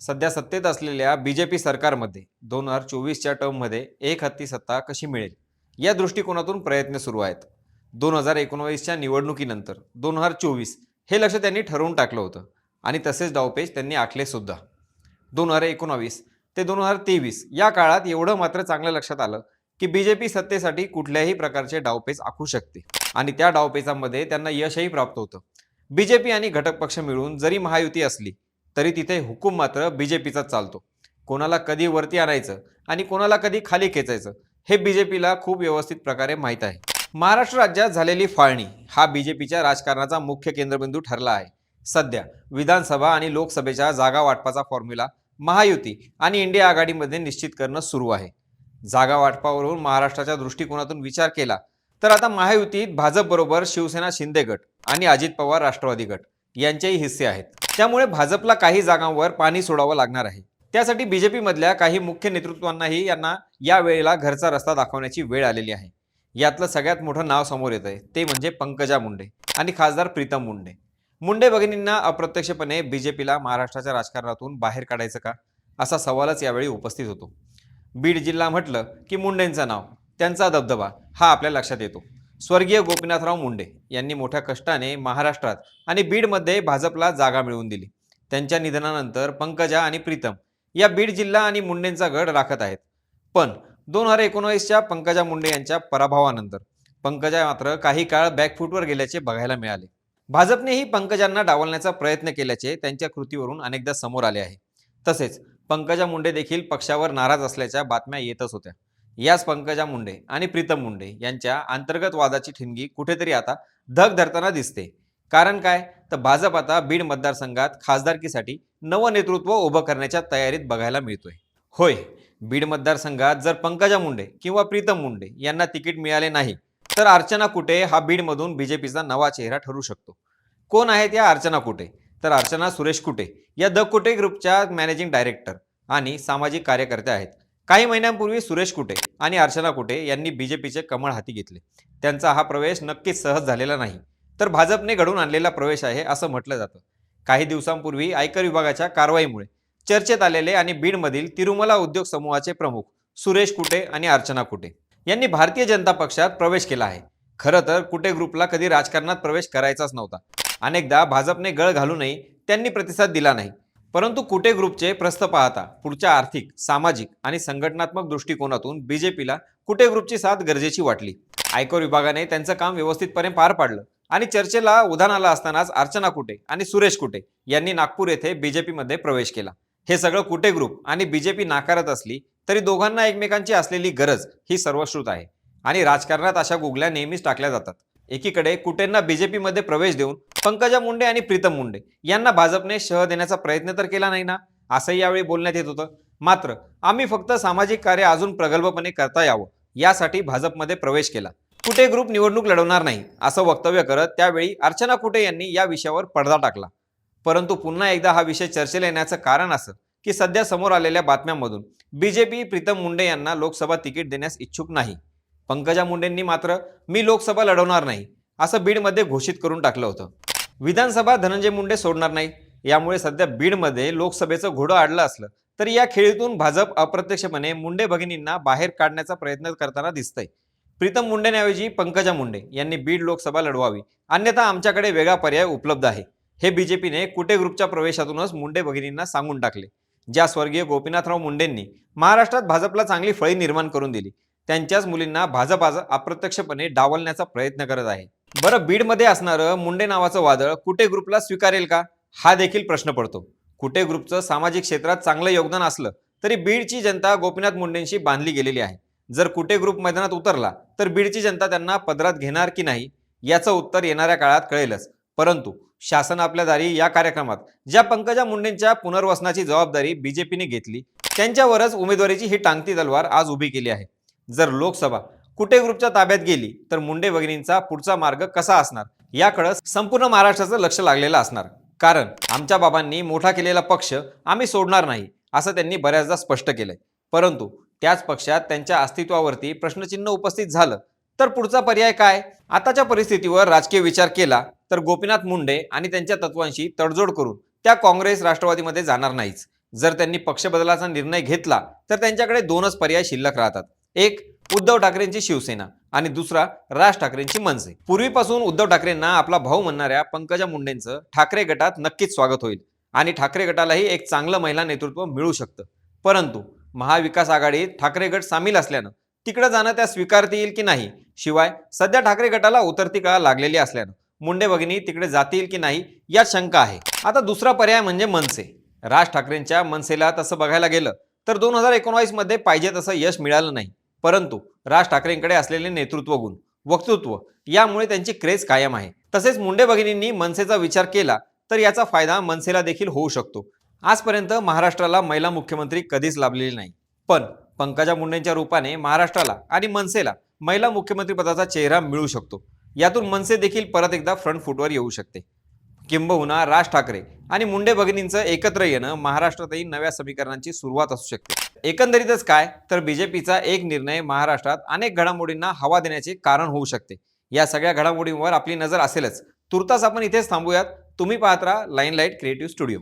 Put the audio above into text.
सध्या सत्तेत असलेल्या बी जे पी सरकारमध्ये दोन हजार चोवीसच्या टर्ममध्ये एक हत्ती सत्ता कशी मिळेल? या दृष्टिकोनातून प्रयत्न सुरू आहेत. दोन हजार एकोणावीसच्या निवडणुकीनंतर दोन हजार चोवीस हे लक्ष त्यांनी ठरवून टाकलं होतं आणि तसेच डावपेच त्यांनी आखले सुद्धा. दोन हजार एकोणावीस ते दोन हजार तेवीस या काळात एवढं मात्र चांगलं लक्षात आलं की बी जे पी सत्तेसाठी कुठल्याही प्रकारचे डावपेच आखू शकते आणि त्या डावपेचामध्ये त्यांना यशही प्राप्त होतं. बी जे पी आणि घटक पक्ष मिळून जरी महायुती असली तरी तिथे हुकूम मात्र बी जे पीचाच चालतो. कोणाला कधी वरती आणायचं आणि कोणाला कधी खाली खेचायचं हे बी जे पीला खूप व्यवस्थित प्रकारे माहीत आहे. महाराष्ट्र राज्यात झालेली फाळणी हा बी जे पीच्या राजकारणाचा मुख्य केंद्रबिंदू ठरला आहे. सध्या विधानसभा आणि लोकसभेच्या जागा वाटपाचा फॉर्म्युला महायुती आणि इंडिया आघाडीमध्ये निश्चित करणं सुरू आहे. जागा वाटपावरून महाराष्ट्राच्या दृष्टिकोनातून विचार केला तर आता महायुतीत भाजपबरोबर शिवसेना शिंदे गट आणि अजित पवार राष्ट्रवादी गट. यांचेही हिस्से आहेत. त्यामुळे भाजपला काही जागांवर पाणी सोडावं लागणार आहे. त्यासाठी बीजेपीमधल्या काही मुख्य नेतृत्वांनाही यांना या वेळेला घरचा रस्ता दाखवण्याची वेळ आलेली आहे. यातलं सगळ्यात मोठं नाव समोर येत आहे ते म्हणजे पंकजा मुंडे आणि खासदार प्रीतम मुंडे. मुंडे भगिनींना अप्रत्यक्षपणे बीजेपीला महाराष्ट्राच्या राजकारणातून बाहेर काढायचं का? असा सवालच यावेळी उपस्थित होतो. बीड जिल्हा म्हटलं की मुंडेंचं नाव. त्यांचा दबदबा हा आपल्या लक्षात येतो. स्वर्गीय गोपीनाथराव मुंडे यांनी मोठ्या कष्टाने महाराष्ट्रात आणि बीडमध्ये भाजपला जागा मिळवून दिली. त्यांच्या निधनानंतर पंकजा आणि प्रीतम या बीड जिल्हा आणि मुंडेंचा गड राखत आहेत. पण दोन हजार एकोणावीसच्या पंकजा मुंडे यांच्या पराभवानंतर पंकजा मात्र काही काळ बॅकफूटवर गेल्याचे बघायला मिळाले. भाजपनेही पंकजांना डावलण्याचा प्रयत्न केल्याचे त्यांच्या कृतीवरून अनेकदा समोर आले आहे. तसेच पंकजा मुंडे देखील पक्षावर नाराज असल्याच्या बातम्या येतच होत्या. याच पंकजा मुंडे आणि प्रीतम मुंडे यांच्या अंतर्गत वादाची ठिणगी कुठेतरी आता धग धरताना दिसते. कारण काय? तर भाजप आता बीड मतदारसंघात खासदारकीसाठी नवं नेतृत्व उभं करण्याच्या तयारीत बघायला मिळतोय. होय बीड मतदारसंघात जर पंकजा मुंडे किंवा प्रीतम मुंडे यांना तिकीट मिळाले नाही तर अर्चना कुटे हा बीडमधून बीजेपीचा नवा चेहरा ठरू शकतो. कोण आहेत या अर्चना कुटे? तर अर्चना सुरेश कुटे या द कुटे ग्रुपच्या मॅनेजिंग डायरेक्टर आणि सामाजिक कार्यकर्त्या आहेत. काही महिन्यांपूर्वी सुरेश कुटे आणि अर्चना कुटे यांनी बीजेपीचे कमळ हाती घेतले. त्यांचा हा प्रवेश नक्कीच सहज झालेला नाही. तर भाजपने घडून आणलेला प्रवेश आहे असं म्हटलं जातं. काही दिवसांपूर्वी आयकर विभागाच्या कारवाईमुळे चर्चेत आलेले आणि बीडमधील तिरुमला उद्योग समूहाचे प्रमुख सुरेश कुटे आणि अर्चना कुटे यांनी भारतीय जनता पक्षात प्रवेश केला आहे. खरं तर कुटे ग्रुपला कधी राजकारणात प्रवेश करायचाच नव्हता. अनेकदा भाजपने गळ घालूनही त्यांनी प्रतिसाद दिला नाही. परंतु कुटे ग्रुपचे प्रस्थ पाहता? पुढच्या आर्थिक सामाजिक आणि संघटनात्मक दृष्टिकोनातून बीजेपीला कुटे ग्रुपची साथ गरजेची वाटली? आयकर विभागाने त्यांचं काम व्यवस्थितपणे पार पाडलं आणि चर्चेला उधाण आलं असतानाच अर्चना कुटे आणि सुरेश कुटे यांनी नागपूर येथे बीजेपीमध्ये प्रवेश केला. हे सगळं कुटे ग्रुप आणि बीजेपी नाकारत असली तरी दोघांना एकमेकांची असलेली गरज ही सर्वश्रुत आहे आणि राजकारणात अशा गुगल्या नेहमीच टाकल्या जातात. एकीकडे कुटेंना बीजेपीमध्ये प्रवेश देऊन पंकजा मुंडे आणि प्रीतम मुंडे यांना भाजपने शह देण्याचा प्रयत्न तर केला नाही ना? असंही यावेळी बोलण्यात येत होतं. मात्र आम्ही फक्त सामाजिक कार्य अजून प्रगल्भपणे करता यावं यासाठी भाजपमध्ये प्रवेश केला. कुटे ग्रुप निवडणूक लढवणार नाही असं वक्तव्य करत त्यावेळी अर्चना कुटे यांनी या विषयावर पडदा टाकला. परंतु पुन्हा एकदा हा विषय चर्चेला येण्याचं कारण असं की सध्या समोर आलेल्या बातम्यांमधून बीजेपी प्रीतम मुंडे यांना लोकसभा तिकीट देण्यास इच्छुक नाही. पंकजा मुंडेंनी मात्र मी लोकसभा लढवणार नाही असं बीडमध्ये घोषित करून टाकलं होतं. विधानसभा धनंजय मुंडे सोडणार नाही यामुळे सध्या बीडमध्ये लोकसभेचं घोडं आडलं असलं तरी या खेळीतून भाजप अप्रत्यक्षपणे मुंडे भगिनींना बाहेर काढण्याचा प्रयत्न करताना दिसतंय. प्रीतम मुंडेंऐवजी पंकजा मुंडे यांनी बीड लोकसभा लढवावी अन्यथा आमच्याकडे वेगळा पर्याय उपलब्ध आहे हे बीजेपीने कुटे ग्रुपच्या प्रवेशातूनच मुंडे भगिनींना सांगून टाकले. ज्या स्वर्गीय गोपीनाथराव मुंडेंनी महाराष्ट्रात भाजपला चांगली फळी निर्माण करून दिली त्यांच्याच मुलींना भाजप आज अप्रत्यक्षपणे डावलण्याचा प्रयत्न करत आहे. बरं बीडमध्ये असणारं मुंडे नावाचं वादळ कुटे ग्रुपला स्वीकारेल का? हा देखील प्रश्न पडतो. कुटे ग्रुपचं सामाजिक क्षेत्रात चांगलं योगदान असलं तरी बीडची जनता गोपीनाथ मुंडेंशी बांधली गेलेली आहे. जर कुटे ग्रुप मैदानात उतरला तर बीडची जनता त्यांना पदरात घेणार की नाही याचं उत्तर येणाऱ्या काळात कळेलच. परंतु शासन आपल्या दारी या कार्यक्रमात ज्या पंकजा मुंडेंच्या पुनर्वसनाची जबाबदारी बीजेपीने घेतली त्यांच्यावरच उमेदवारीची ही टांगती तलवार आज उभी केली आहे. जर लोकसभा कुटे ग्रुपच्या ताब्यात गेली तर मुंडे भगिनींचा पुढचा मार्ग कसा असणार? याकडं संपूर्ण महाराष्ट्राचं लक्ष लागलेलं असणार. कारण आमच्या बाबांनी मोठा केलेला पक्ष आम्ही सोडणार नाही असं त्यांनी बऱ्याचदा स्पष्ट केलंय. परंतु त्याच पक्षात त्यांच्या अस्तित्वावरती प्रश्नचिन्ह उपस्थित झालं. तर पुढचा पर्याय काय? आताच्या परिस्थितीवर राजकीय विचार केला तर गोपीनाथ मुंडे आणि त्यांच्या तत्वांशी तडजोड करून त्या काँग्रेस राष्ट्रवादीमध्ये जाणार नाहीच. जर त्यांनी पक्ष बदलाचा निर्णय घेतला तर त्यांच्याकडे दोनच पर्याय शिल्लक राहतात. एक उद्धव ठाकरेंची शिवसेना आणि दुसरा राज ठाकरेंची मनसे. पूर्वीपासून उद्धव ठाकरेंना आपला भाऊ म्हणणाऱ्या पंकजा मुंडेंचं ठाकरे गटात नक्कीच स्वागत होईल आणि ठाकरे गटालाही एक चांगलं महिला नेतृत्व मिळू शकतं. परंतु महाविकास आघाडीत ठाकरे गट सामील असल्यानं तिकडे जाणं त्या स्वीकारतील की नाही? शिवाय सध्या ठाकरे गटाला उतरती कळा लागलेली असल्यानं मुंडे भगिनी तिकडे जातील की नाही यात शंका आहे. आता दुसरा पर्याय म्हणजे मनसे. राज ठाकरेंच्या मनसेला तसं बघायला गेलं तर दोन हजार एकोणवीसमध्ये पाहिजे तसं यश मिळालं नाही. परंतु राज ठाकरेंकडे असलेले नेतृत्व गुण वक्तृत्व यामुळे त्यांची क्रेज कायम आहे. तसेच मुंडे भगिनींनी मनसेचा विचार केला तर याचा फायदा मनसेला देखील होऊ शकतो. आजपर्यंत महाराष्ट्राला महिला मुख्यमंत्री कधीच लाभलेली नाही. पण पंकजा मुंडेंच्या रूपाने महाराष्ट्राला आणि मनसेला महिला मुख्यमंत्री पदाचा चेहरा मिळू शकतो. यातून मनसे देखील परत एकदा फ्रंट फुटवर येऊ शकते. किंबहुना राज ठाकरे आणि मुंडे भगिनींचं एकत्र येणं महाराष्ट्रातही नव्या समीकरणांची सुरुवात असू शकते. एकंदरीतच काय तर बीजेपीचा एक निर्णय महाराष्ट्रात अनेक घडामोडींना हवा देण्याचे कारण होऊ शकते. या सगळ्या घडामोडींवर आपली नजर असेलच. तुर्तास आपण इथेच थांबूयात. तुम्ही पाहत राहा लाईन लाइट क्रिएटिव्ह स्टुडिओ.